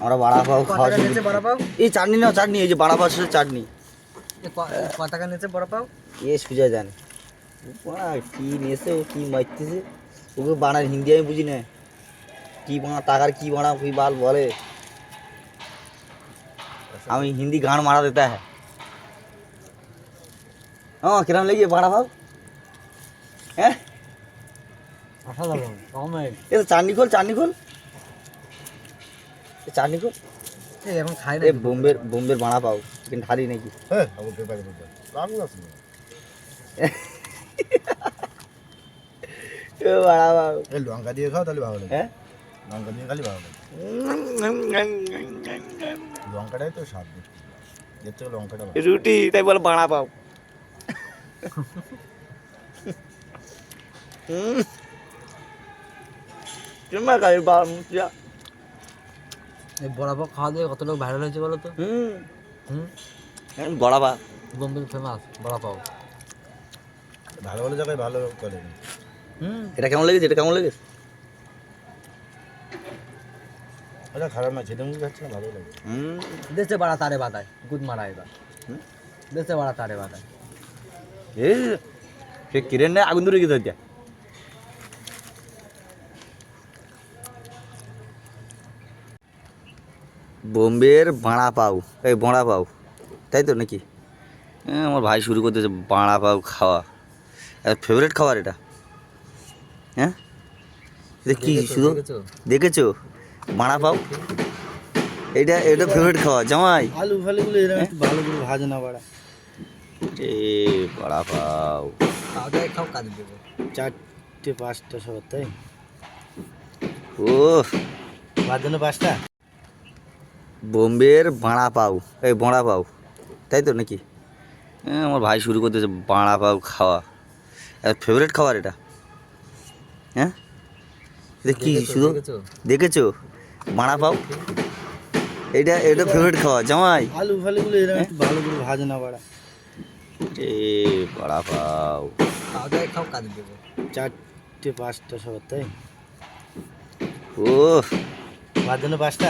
আমরা বাড়া পাও ক খাওয়া টাকা শুরু নিচে বড়া পাও এই চাটনি নাও চাটনি এই যে বাড়া পাওয়ার সাথে চাটনি এ ক- এ ক টাকা নিচে বড়া পাও এ সুজা জানে ও বাড়া কি নিয়েছে ও কি মারতেছে ওকে বানার হিন্দি আমি বুঝি না কি বানা টাকার কি বানা ওই বাল বলে আমি হিন্দি গান মারা দেতা হ্যাঁ हाँ किराम लेंगे बड़ा भाव हैं অসাধারণ কমেন্ট ये तो चांदी खोल चांदी खोल চাটনি কর এখন খাই না বোম্বের বোম্বের বাঁড়া পাও চিকেন থালি নাকি? হ্যাঁ লঙ্কা দিয়ে খাও তাহলে ভালো লাগে। হ্যাঁ? লঙ্কা দিয়ে খালি ভালো লাগে। লঙ্কাটাই তো স্বাদ এর থেকে লঙ্কাটা রুটি তাই বল বাড়া পাও। হুম। কিমা গাড়ি বা মুচিয়া এই বড়া খাওয়া দিয়ে কত লোক ভাইরাল হয়েছে বলো তো? হুম। হুম? বড়া পাও বোম্বে ফেমাস বড়া পাও। ভালো ভালো জায়গায় ভালো করে হুম। এটা কেমন লেগেছে? এটা কেমন লেগেছে? এটা খারাপ না ছেলে মুখে খাচ্ছে না ভালো লাগে হুম। দেশে বাড়া তারে বাদায় গুদ মারা এবার। হুম? দেশে বাড়া তারে বাদায় এ সে কিরেন না আগুন ধরে গেছে বোম্বের বাঁড়া পাও এই বড়া পাও তাই তো নাকি? হ্যাঁ আমার ভাই শুরু করতেছে বাঁড়া পাও খাওয়া ফেভারিট খাবার এটা? হ্যাঁ? এটা কি দেখেছ, শুধু? দেখেছ? বাঁড়া পাও এটা এটা ফেভারিট খাওয়া জামাই। আলু ফালুগুলো এরকম একটু ভালো করে ভাজে না বাড়া। এ বাড়া পাও দাওয়া খাও কাজ দেবে। চারটে পাঁচটা সবার তাই? ও ভাজনে পাঁচটা। বোম্বের বাঁড়া পাও। এই বড়া পাও। তাই তো নাকি? হ্যাঁ আমার ভাই শুরু করতেছে বাঁড়া পাও খাওয়া। ফেভারিট খাবার এটা? হ্যাঁ? এটা কি শুধু? দেখেছ? বাঁড়া পাও? এটা এটা ফেভারিট খাওয়া জামাই। আলু ফালুগুলো এরকম একটু ভালো করে ভাজে না বাড়া। এ বাড়া পাও। খাওয়া দাওয়া খাও কাজ দেবে। চারটে পাঁচটা সবার তাই? ও ভাজনে পাঁচটা।